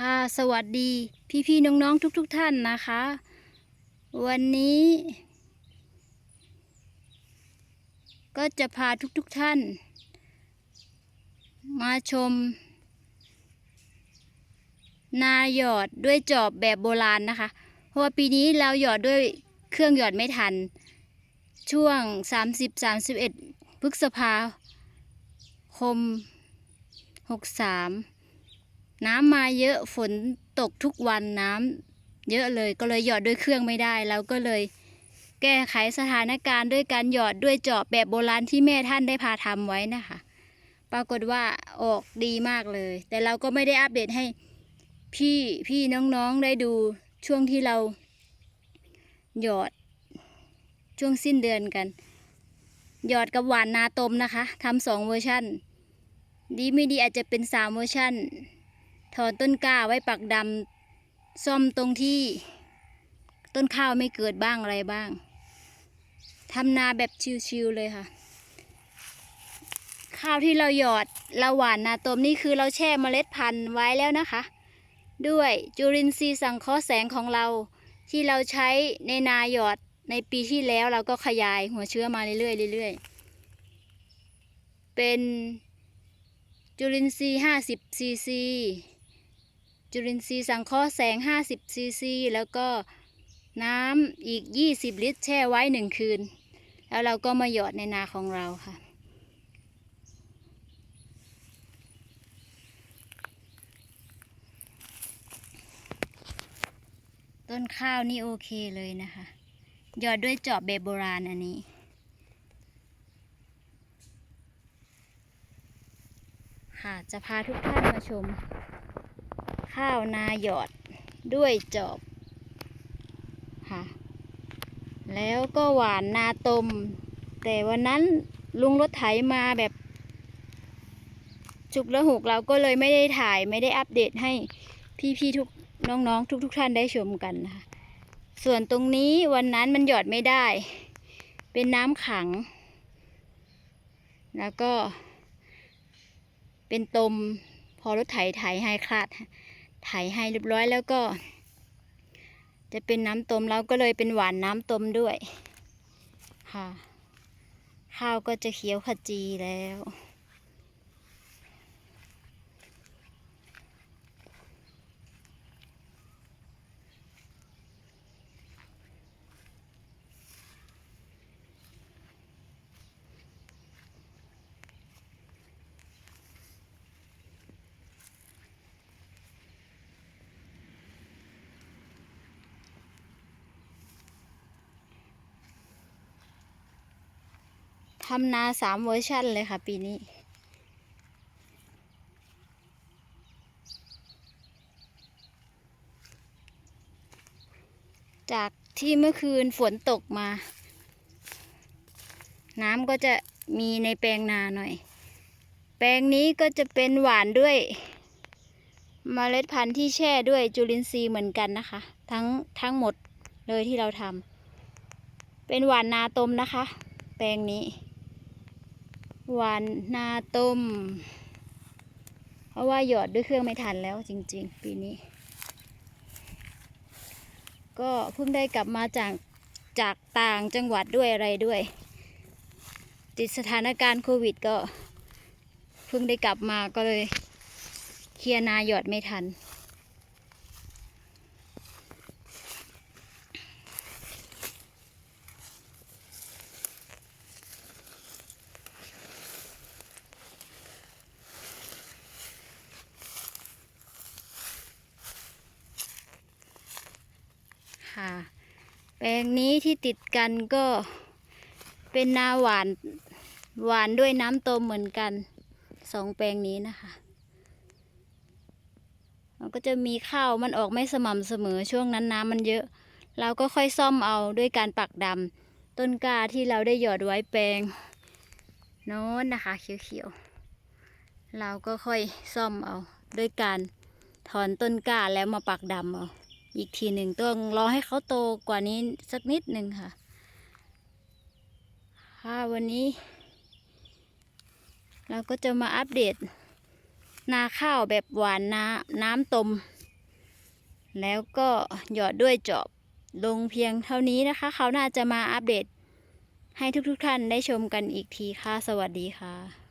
ค่ะสวัสดีพี่ๆน้องๆทุกๆทท่านนะคะ วันนี้ ก็จะพาทุกๆทท่าน มาชม นาหยอดด้วยจอบแบบโบราณนะคะ เพราะว่าปีนี้เราหยอดด้วยเครื่องหยอดไม่ทัน ช่วง 30-31พฤษภาคม 63 น้ำมาเยอะฝนตกทุกวันน้ำเยอะเลยก็เลยหยอดด้วยเครื่องไม่ได้เราก็เลยแก้ไขสถานการณ์ด้วยการหยอดด้วยจอบแบบโบราณที่แม่ท่านได้พาทำไว้นะคะ ปรากฏว่าออกดีมากเลย แต่เราก็ไม่ได้อัปเดตให้พี่พี่น้องๆได้ดูช่วงที่เราหยอดช่วงสิ้นเดือนกัน หยอดกับหวานนาตมนะคะทำสองเวอร์ชันดีไม่ดีอาจจะเป็นสามเวอร์ชัน ถอนต้นกล้าไว้ปักดำซ่อมตรงที่ต้นข้าวไม่เกิดบ้างอะไรบ้างทำนาแบบชิวๆเลยค่ะ ข้าวที่เราหยอดเราหว่านนาตมนี่คือเราแช่เมล็ดพันธุ์ไว้แล้วนะคะ ด้วยจุลินทรีย์สังเคราะห์แสงของเราที่เราใช้ในนาหยอดในปีที่แล้วเราก็ขยายหัวเชื้อมาเรื่อยๆเรื่อยๆเป็นจุลินทรีย์50ซีซี จุลินทรีย์สังเคราะห์แสง 50 ซีซี แล้วก็น้ำอีก 20 ลิตร แช่ไว้หนึ่งคืน แล้วเราก็มาหยอดในนาของเราค่ะต้นข้าวนี่โอเคเลยนะคะ หยอดด้วยจอบแบบโบราณอันนี้ ค่ะ จะพาทุกท่านมาชม ข้าวนาหยอดด้วยจอบค่ะแล้วก็หวานนาตม แต่วันนั้นลุงรถไถมาแบบฉุกละหุกเราก็เลยไม่ได้ถ่ายไม่ได้อัปเดตให้พี่ๆทุกน้องๆ ทุกๆท่านได้ชมกันนะคะส่วนตรงนี้วันนั้นมันหยอดไม่ได้ เป็นน้ำขัง แล้วก็เป็นตมพอรถไถไถให้คลาด ไถให้เรียบร้อยแล้วก็ จะเป็นน้ำต้มแล้วก็เลยเป็นหวานน้ำต้มด้วย ค่ะ ข้าวก็จะเขียวขจีแล้ว ทำนาสามเวอร์ชันเลยค่ะ ปีนี้ จากที่เมื่อคืนฝนตกมา น้ำก็จะมีในแปลงนาหน่อย แปลงนี้ก็จะเป็นหวานด้วยมเมล็ดพันธุ์ที่แช่ด้วยจุลินทรีย์เหมือนกันนะคะ ทั้งทั้งหมดเลยที่เราทำเป็นหวานนาตมนะคะ แปลงนี้ หวานนาต้ม เพราะว่าหยอดด้วยเครื่องไม่ทันแล้วจริง ๆ ปีนี้ ก็เพิ่งได้กลับมาจากจากต่างจังหวัดด้วยอะไรด้วย ติดสถานการณ์โควิดก็ เพิ่งได้กลับมาก็เลย เคลียร์นาหยอดไม่ทัน ค่ะ แปลงนี้ที่ติดกันก็เป็นนาหวานหวานด้วยน้ำต้มเหมือนกันสองแปลงนี้นะคะมันก็จะมีข้าวมันออกไม่สม่ำเสมอช่วงนั้นน้ำมันเยอะ เราก็ค่อยซ่อมเอาด้วยการปักดำต้นก้าที่เราได้หยอดไว้แปลงโน้นนะคะเขียวๆเราก็ค่อยซ่อมเอาด้วยการถอนต้นก้าแล้วมาปักดำเอา อีกทีหนึ่งต้องรอให้เขาโตกว่านี้สักนิดหนึ่งค่ะ ค่ะวันนี้ เราก็จะมาอัปเดต นาข้าวแบบหวานน้ำน้ำต้มแล้วก็หยอดด้วยจอบลงเพียงเท่านี้นะคะ เขาน่าจะมาอัปเดตให้ทุกๆท่านได้ชมกันอีกทีค่ะ สวัสดีค่ะ